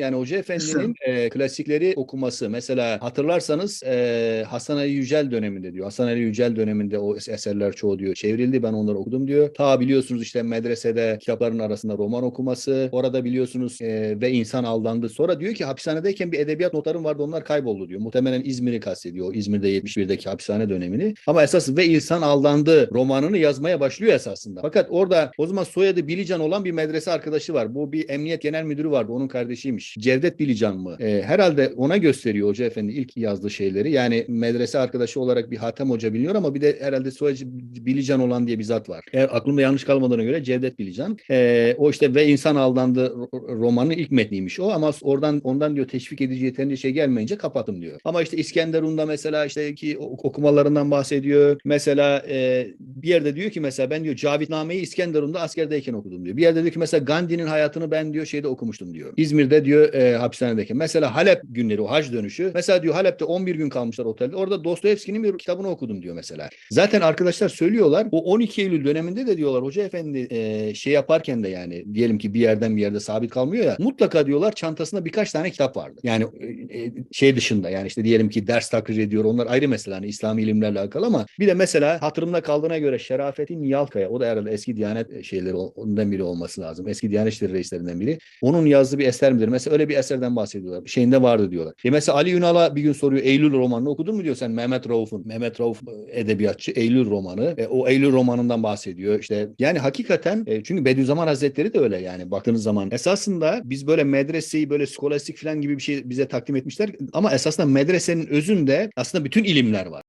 Yani Hoca Efendi'nin e, klasikleri okuması mesela hatırlarsanız e, Hasan Ali Yücel döneminde diyor. Hasan Ali Yücel döneminde o es- eserler çoğu diyor çevrildi ben onları okudum diyor. Ta biliyorsunuz işte medresede kitapların arasında roman okuması. Orada biliyorsunuz e, ve insan aldandı. Sonra diyor ki hapishanedeyken bir edebiyat notlarım vardı onlar kayboldu diyor. Muhtemelen İzmir'i kastediyor. İzmir'de 71'deki hapishane dönemini. Ama esas ve insan aldandı romanını yazmaya başlıyor esasında. Fakat orada o zaman soyadı Bilican olan bir medrese arkadaşı var. Bu bir emniyet genel müdürü vardı. Onun kardeşiymiş. Cevdet Bilican mı? E, herhalde ona gösteriyor Hoca Efendi ilk yazdığı şeyleri. Yani medrese arkadaşı olarak bir Hatem Hoca biliniyor ama bir de herhalde soyadı Bilican olan diye bir zat var. Eğer aklımda yanlış kalmadığına göre Cevdet Bilican. E, o işte ve insan aldandı ro- romanın ilk metniymiş o ama oradan ondan diyor teşvik edici yeterince şey gelmeyince kapattım diyor. Ama işte İskenderun'da mesela işte ki ok- okumalarından bahsediyor. Mesela e, bir yerde diyor ki mesela ben diyor Cavitname'yi İskenderun'da askerdeyken okudum diyor. Bir yerde diyor ki mesela Gandhi'nin hayatını ben diyor şeyde okumuştum diyor. İzmir'de diyor e, hapishanedeyken. Mesela Halep günleri o hac dönüşü. Mesela diyor Halep'te 11 gün kalmışlar otelde. Orada Dostoyevski'nin bir kitabını okudum diyor mesela. Zaten arkadaşlar söylüyorlar. O 12 Eylül döneminde de diyorlar Hoca Efendi e, şey yaparken de yani diyelim ki bir yerden bir yerde sabit kalmıyor ya mutlaka diyorlar çantasında birkaç tane kitap vardı. Yani e, e, şey dışında yani işte diyelim ki ders takrir ediyor onlar ayrı mesele hani İslami ilimlerle alakalı ama bir de mesela hatırımda kaldığına göre Şerafettin Yalkaya o da herhalde eski Diyanet şeyleri ondan biri olması lazım. Eski Diyanet İşleri reislerinden biri. Onun yazdığı bir eser midir? Mesela öyle bir eserden bahsediyorlar. Şeyinde vardı diyorlar. E mesela Ali Ünal'a bir gün soruyor Eylül romanını okudun mu diyor sen Mehmet Rauf'un. Mehmet Rauf edebiyatçı Eylül romanı. E, o Eylül romanından bahsediyor. İşte yani hakikaten e, çünkü Bediüzzaman Hazretleri de öyle yani baktığınız zaman. Esasında biz böyle medreseyi böyle skolastik falan gibi bir şey bize takdim etmişler ama esasında medresenin özünde aslında bütün ilimler var.